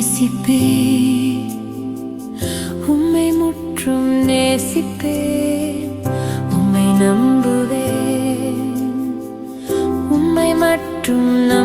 நேசிப்பே. உம்மை முற்றும் நேசிப்பே. உம்மை நம்புவே உம்மை மட்டும் நான்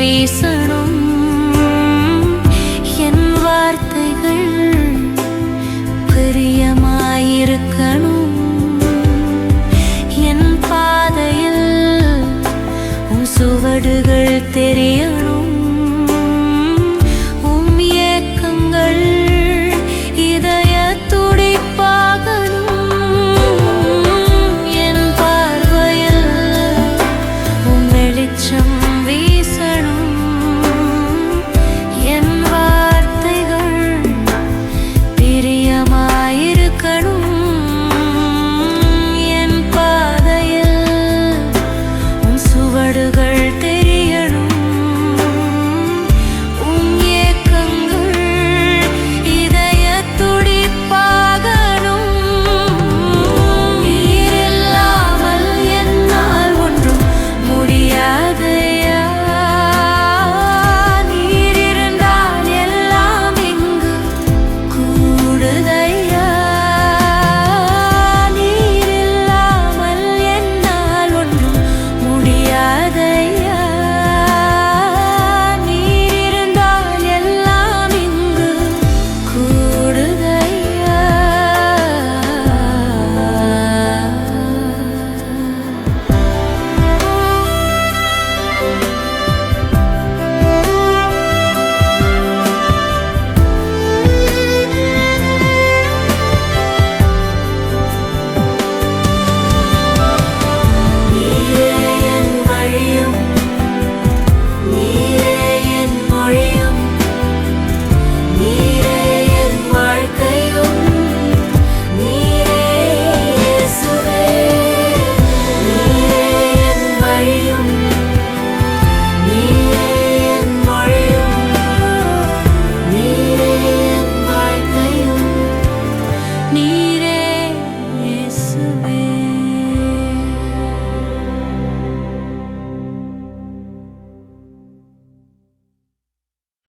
வீசணும். என் வார்த்தைகள் பிரியமாயிருக்கணும். என் பாதையில் உன் சுவடுகள் தெரியணும்.